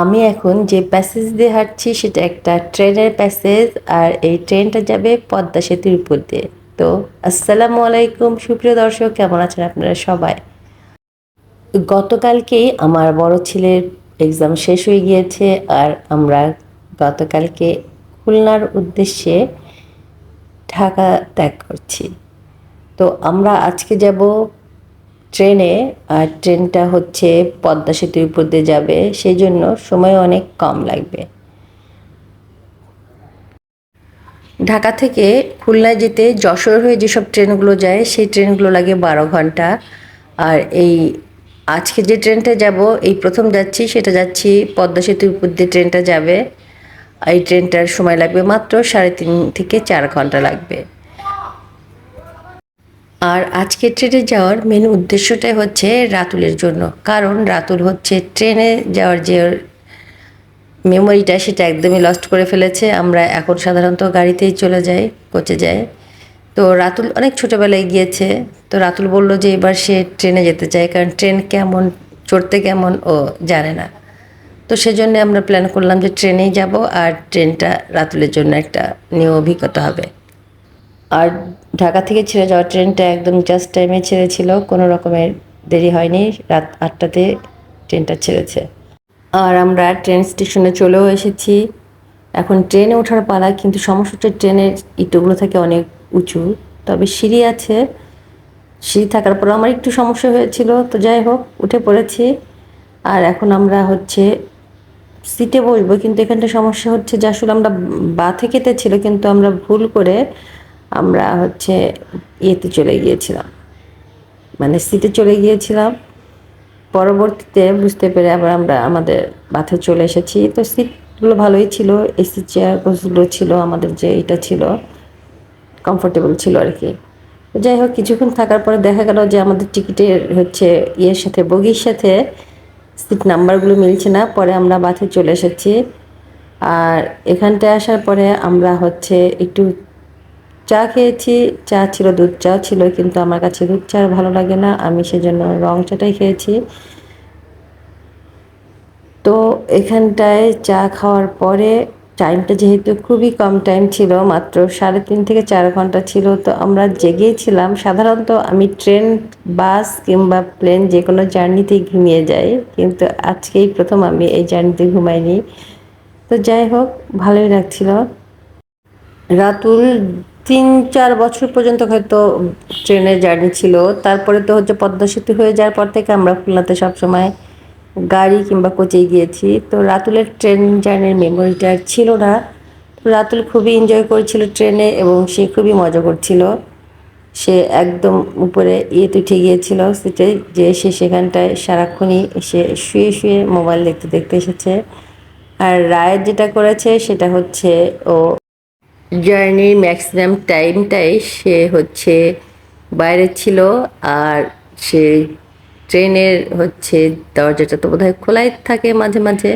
আমি এখন যে প্যাসেজ দিয়ে হাঁটছি সেটা একটা ট্রেনের প্যাসেজ আর এই ট্রেনটা যাবে পদ্মা সেতুর উপর দিয়ে। তো আসসালামু আলাইকুম, সুপ্রিয় দর্শক, কেমন আছেন আপনারা সবাই? গতকালকেই আমার বড় ছেলের এক্সাম শেষ হয়ে গিয়েছে আর আমরা গতকালকে খুলনার উদ্দেশ্যে ঢাকা ত্যাগ করছি। তো আমরা আজকে যাব ট্রেনে, আর ট্রেনটা হচ্ছে পদ্মা সেতুর উপর দিয়ে যাবে সেই জন্য সময় অনেক কম লাগবে। ঢাকা থেকে খুলনায় যেতে যশোর হয়ে যেসব ট্রেনগুলো যায়, সেই ট্রেনগুলো লাগে বারো ঘণ্টা। আর এই আজকে যে ট্রেনটা যাব, এই প্রথম যাচ্ছি, সেটা যাচ্ছি পদ্মা সেতুর উপর দিয়ে ট্রেনটা যাবে। এই ট্রেনটার সময় লাগবে মাত্র সাড়ে তিন থেকে চার ঘণ্টা লাগবে। আর আজকে ট্রেনে যাওয়ার মেন উদ্দেশ্যটাই হচ্ছে রাতুলের জন্য। কারণ রাতুল হচ্ছে ট্রেনে যাওয়ার যে মেমোরিটা, সেটা একদমই লস্ট করে ফেলেছে। আমরা এখন সাধারণত গাড়িতেই চলে যাই, কোচে যাই। তো রাতুল অনেক ছোটোবেলায় গিয়েছে। তো রাতুল বলল যে এবার সে ট্রেনে যেতে চায়, কারণ ট্রেন কেমন, চড়তে কেমন, ও জানে না। তো সেজন্য আমরা প্ল্যান করলাম যে ট্রেনেই যাব, আর ট্রেনটা রাতুলের জন্য একটা নিউ অভিজ্ঞতা হবে। আর ঢাকা থেকে ছেড়ে যাওয়া ট্রেনটা একদম জাস্ট টাইমে ছেড়েছিল, কোনো রকমের দেরি হয়নি, রাত আটটাতে ট্রেনটা ছেড়েছে। আর আমরা ট্রেন স্টেশনে চলেও এসেছি। এখন ট্রেনে ওঠার পালা, কিন্তু সমস্যা হচ্ছে ট্রেনের ইটোগুলো থাকে অনেক উঁচু, তবে সিঁড়ি আছে। সিঁড়ি থাকার পর আমার একটু সমস্যা হয়েছিল, তো যাই হোক, উঠে পড়েছি। আর এখন আমরা হচ্ছে সিটে বসবো, কিন্তু এখানটা সমস্যা হচ্ছে যে আসলে আমরা বা থেকেতে ছিল কিন্তু আমরা ভুল করে আমরা হচ্ছে ইয়েতে চলে গিয়েছিলাম। মানে সিটে চলে গিয়েছিলাম। পরবর্তীতে বুঝতে পেরে আবার আমরা আমাদের বাথে চলে এসেছি। তো সিটগুলো ভালোই ছিল এসি চেয়ারগুলো ছিল, আমাদের যে এটা ছিল কমফোর্টেবল ছিল আর কি। যাই হোক, কিছুক্ষণ থাকার পরে দেখা গেল যে আমাদের টিকিটের হচ্ছে ইয়ের সাথে, বগির সাথে সিট নাম্বারগুলো মিলছে না। পরে আমরা বাথে চলে এসেছি। আর এখানটায় আসার পরে আমরা হচ্ছে একটু চা খেয়েছি, চা ছিল, দুধ চা ছিল, কিন্তু আমার কাছে দুধ চা ভালো লাগে না, আমি সেজন্য রং চাটাই খেয়েছি। তো এখানটায় চা খাওয়ার পরে টাইমটা যেহেতু খুবই কম টাইম ছিল, মাত্র সাড়ে তিন থেকে চার ঘণ্টা ছিল, তো আমরা জেগেছিলাম। সাধারণত আমি ট্রেন বাস কিংবা প্লেন যে কোনো জার্নিতেই ঘুমিয়ে যাই, কিন্তু আজকেই প্রথম আমি এই জার্নিতে ঘুমাইনি। তো যাই হোক, ভালোই লাগছিল। রাতুল তিন চার বছর পর্যন্ত হয়তো ট্রেনের জার্নি ছিল। তারপরে তো হচ্ছে পদ্মা সেতু হয়ে যাওয়ার পর থেকে আমরা খুলনাতে সবসময় গাড়ি কিংবা কোচে গিয়েছি। তো রাতুলের ট্রেন জার্নির মেমোরিটা ছিল না। রাতুল খুবই এনজয় করছিল ট্রেনে এবং সে খুবই মজা করছিল। সে একদম উপরে ইয়েতে উঠে গিয়েছিল সিটে যে সে সেখানটায় সারাক্ষণই সে শুয়ে শুয়ে মোবাইল দেখতে দেখতে এসেছে। আর রায়ের যেটা করেছে সেটা হচ্ছে ও জার্নির ম্যাক্সিমাম টাইমটাই সে হচ্ছে বাইরে ছিল আর সে ট্রেনের হচ্ছে দরজাটা তো বোধহয় খোলাই থাকে মাঝে মাঝে।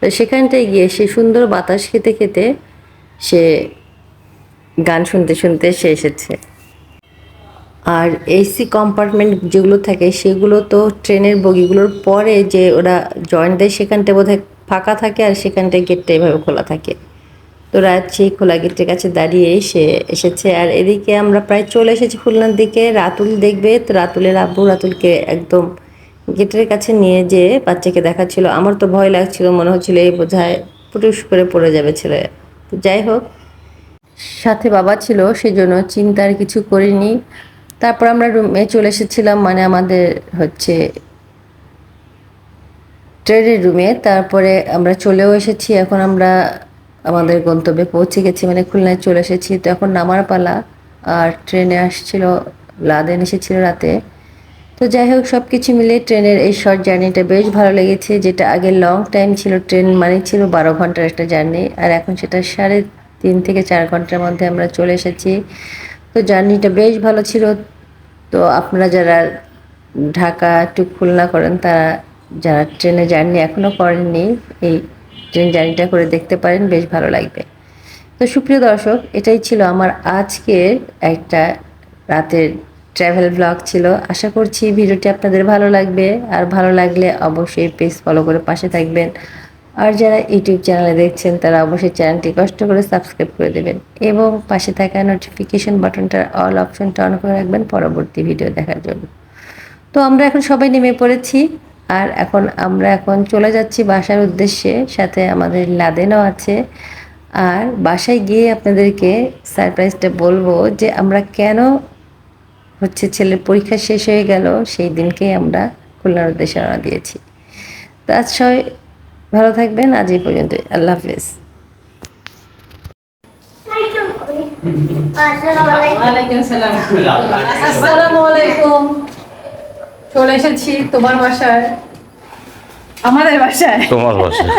তো সেখানটায় গিয়ে সে সুন্দর বাতাস খেতে খেতে সে গান শুনতে শুনতে সে এসেছে। আর এসি কম্পার্টমেন্ট যেগুলো থাকে সেগুলো তো ট্রেনের বগিগুলোর পরে যে ওরা জয়েন্ট দেয় সেখানটা বোধহয় ফাঁকা থাকে আর সেখানটায় গেটটা এভাবে খোলা থাকে। তো রাত সেই খোলা গেটের কাছে দাঁড়িয়ে সে এসেছে। আর এদিকে আমরা প্রায় চলে এসেছি খুলনার দিকে। রাতুল দেখবে, তো রাতুলের আব্বু রাতুলকে একদম গেটের কাছে নিয়ে যে বাচ্চাকে দেখাচ্ছিল। আমার তো ভয় লাগছিল, মনে হচ্ছিল এই বোঝায় পুটুস করে পড়ে যাবে ছেলে। তো যাই হোক, সাথে বাবা ছিল, সেজন্য চিন্তার কিছু করিনি। তারপর আমরা রুমে চলে এসেছিলাম মানে আমাদের হচ্ছে ট্রেনের রুমে। তারপরে আমরা চলেও এসেছি। এখন আমরা আমাদের গন্তব্যে পৌঁছে গেছি মানে খুলনায় চলে এসেছি। তো এখন নামার পালা, আর ট্রেনে আসছিল, লাদেন এসেছিল রাতে। তো যাই হোক সব কিছু মিলে ট্রেনের এই শর্ট জার্নিটা বেশ ভালো লেগেছে, যেটা আগে লং টাইম ছিল, ট্রেন মানে ছিল বারো ঘণ্টার একটা জার্নি আর এখন সেটা সাড়ে তিন থেকে চার ঘণ্টার মধ্যে আমরা চলে এসেছি। তো জার্নিটা বেশ ভালো ছিল। তো আপনারা যারা ঢাকা টু খুলনা করেন, তারা যারা ট্রেনে জার্নি এখনও করেননি, এই ট্রেন জার্নিটা করে দেখতে পারেন, বেশ ভালো লাগবে। তো সুপ্রিয় দর্শক, এটাই ছিল আমার আজকের একটা রাতের ট্রাভেল ব্লগ ছিল। আশা করছি ভিডিওটি আপনাদের ভালো লাগবে। আর ভালো লাগলে অবশ্যই পেজ ফলো করে পাশে থাকবেন। আর যারা ইউটিউব চ্যানেলে দেখছেন, তারা অবশ্যই চ্যানেলটি কষ্ট করে সাবস্ক্রাইব করে দেবেন। এবং পাশে থাকা নোটিফিকেশন বাটনটার অল অপশনটা অন করে রাখবেন পরবর্তী ভিডিও দেখার জন্য। তো আমরা এখন সবাই নেমে পড়েছি। আর এখন আমরা এখন চলে যাচ্ছি বাসার উদ্দেশ্যে সাথে আমাদের লাদেনও আছে। আর বাসায় গিয়ে আপনাদেরকে সারপ্রাইজটা বলব যে আমরা কেন হচ্ছে ছেলের পরীক্ষা শেষ হয়ে গেল সেই দিনকেই আমরা খুলনার উদ্দেশ্যে রওনা দিয়েছি। তো আজ সবাই ভালো থাকবেন আজ এই পর্যন্ত আল্লাহ হাফেজ। আসসালামু আলাইকুম। চলে এসেছি তোমার বাসায়। আমাদের বাসায়। তোমার বাসায়।